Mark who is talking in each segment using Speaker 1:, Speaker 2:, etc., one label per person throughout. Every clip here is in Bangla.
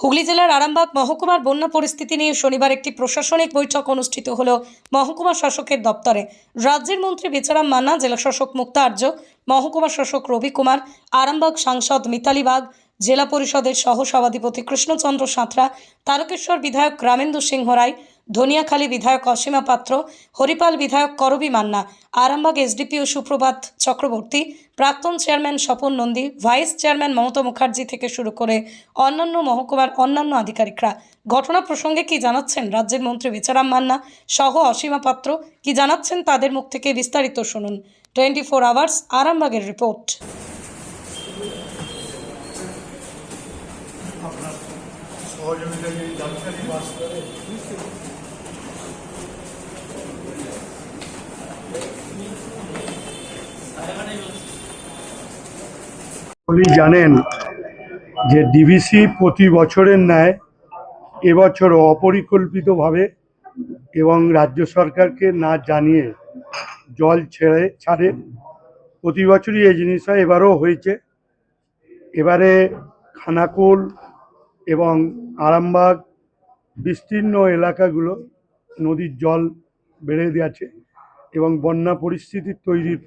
Speaker 1: হুগলি জেলার আরামবাগ মহকুমার বন্যা পরিস্থিতি নিয়ে শনিবার একটি প্রশাসনিক বৈঠক অনুষ্ঠিত হল মহকুমা শাসকের দপ্তরে। রাজ্যের মন্ত্রী বেচারাম মান্না, জেলা শাসক মুক্তা আর্য মহকুমা শাসক রবি কুমার, আরামবাগ সাংসদ মিতালি বাগ, জেলা পরিষদের সহ সভাধিপতি কৃষ্ণচন্দ্র সাঁতরা, তারকেশ্বর বিধায়ক রামেন্দু সিংহ রায় ধনিয়াখালী বিধায়ক অসীমা পাত্র, হরিপাল বিধায়ক করবী মান্না, আরামবাগ এসডিপিও সুপ্রভাত চক্রবর্তী, প্রাক্তন chairman Swapan Nandi, vice chairman Mamata Mukherjee থেকে শুরু করে অন্যান্য মহকুমার অন্যান্য আধিকারিকরা। ঘটনা প্রসঙ্গে কি জানাচ্ছেন রাজ্যের মন্ত্রী বেচারাম মান্না সহ অসীমা পাত্র? কি জানাচ্ছেন তাদের মুখ থেকে বিস্তারিত শুনুন। টোয়েন্টি ফোর আওয়ার্স, আরামবাগের রিপোর্ট।
Speaker 2: সহযোগিতা নিয়ে জানকারি বাস করে সকলেই জানেন যে ডিভিসি প্রতি বছরের ন্যায় এবছর অপরিকল্পিতভাবে এবং রাজ্য সরকারকে না জানিয়ে জল ছেড়ে, ছাড়ে প্রতি বছরই এই জিনিস হয় এবারও হয়েছে। এবারে খানাকুল এবং আরামবাগ বিস্তীর্ণ এলাকাগুলো নদীর জল বেড়ে গেছে এবং বন্যা পরিস্থিতি তৈরির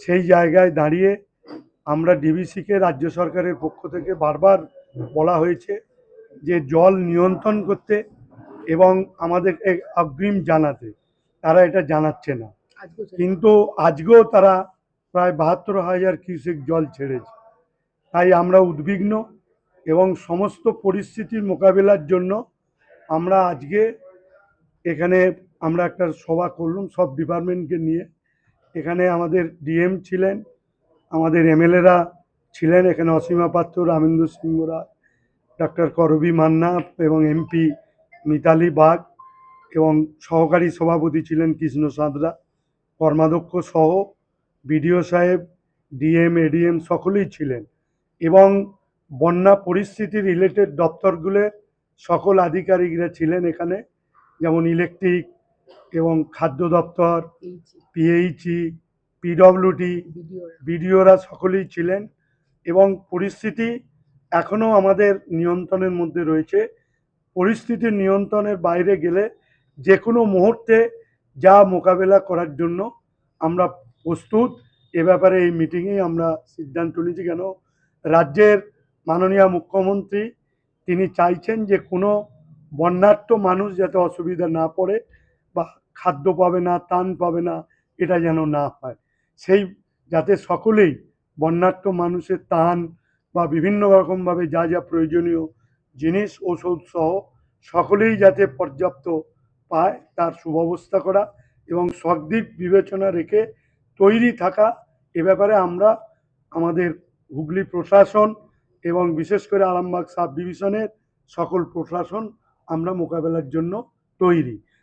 Speaker 2: সেই জায়গায় দাঁড়িয়ে আমরা ডিবিসিকে রাজ্য সরকারের পক্ষ থেকে বারবার বলা হয়েছে যে জল নিয়ন্ত্রণ করতে এবং আমাদের অগ্রিম জানাতে। তারা এটা জানাচ্ছে না। কিন্তু আজকেও তারা প্রায় বাহাত্তর হাজার কিউসেক জল ছেড়েছে। তাই আমরা উদ্বিগ্ন এবং সমস্ত পরিস্থিতির মোকাবিলার জন্য আমরা আজকে এখানে আমরা একটা সভা করলাম সব ডিপার্টমেন্টকে নিয়ে। এখানে আমাদের ডিএম ছিলেন আমাদের এমএলএরা ছিলেন এখানে অসীমা পাত্র রামেন্দ্র সিংহ রায় ডক্টর করবি মান্না এবং এমপি মিতালি বাগ এবং সহকারী সভাপতি ছিলেন কৃষ্ণ সাঁতরা কর্মাধ্যক্ষ সহ বিডিও সাহেব ডিএম এডিএম সকলেই ছিলেন এবং বন্যা পরিস্থিতি রিলেটেড দপ্তরগুলোর সকল আধিকারিকরা ছিলেন এখানে যেমন ইলেকট্রিক এবং খাদ্য দপ্তর পিএইচই পিডব্লিউডি বিডিওরা সকলেই ছিলেন এবং পরিস্থিতি এখনও আমাদের নিয়ন্ত্রণের মধ্যে রয়েছে। পরিস্থিতি নিয়ন্ত্রণের বাইরে গেলে যে কোনো মুহূর্তে যা মোকাবেলা করার জন্য আমরা প্রস্তুত। এ ব্যাপারে এই মিটিংয়েই আমরা সিদ্ধান্ত নিয়েছি কেন? রাজ্যের মাননীয় মুখ্যমন্ত্রী তিনি চাইছেন যে কোনো বন্যার্থ মানুষ যাতে অসুবিধা না পড়ে বা খাদ্য পাবে না তান পাবে না এটা যেন না হয়। সেই যাতে সকলেই বন্যার্থ মানুষের তান বা বিভিন্ন রকমভাবে যা যা প্রয়োজনীয় জিনিস ওষুধ সহ সকলেই যাতে পর্যাপ্ত পায়, তার সুব্যবস্থা করা এবং সদিক বিবেচনা রেখে তৈরি থাকা এ ব্যাপারে আমরা আমাদের হুগলি প্রশাসন এবং বিশেষ করে আরামবাগ সাব ডিভিশনের সকল প্রশাসন আমরা মোকাবেলার জন্য তৈরি।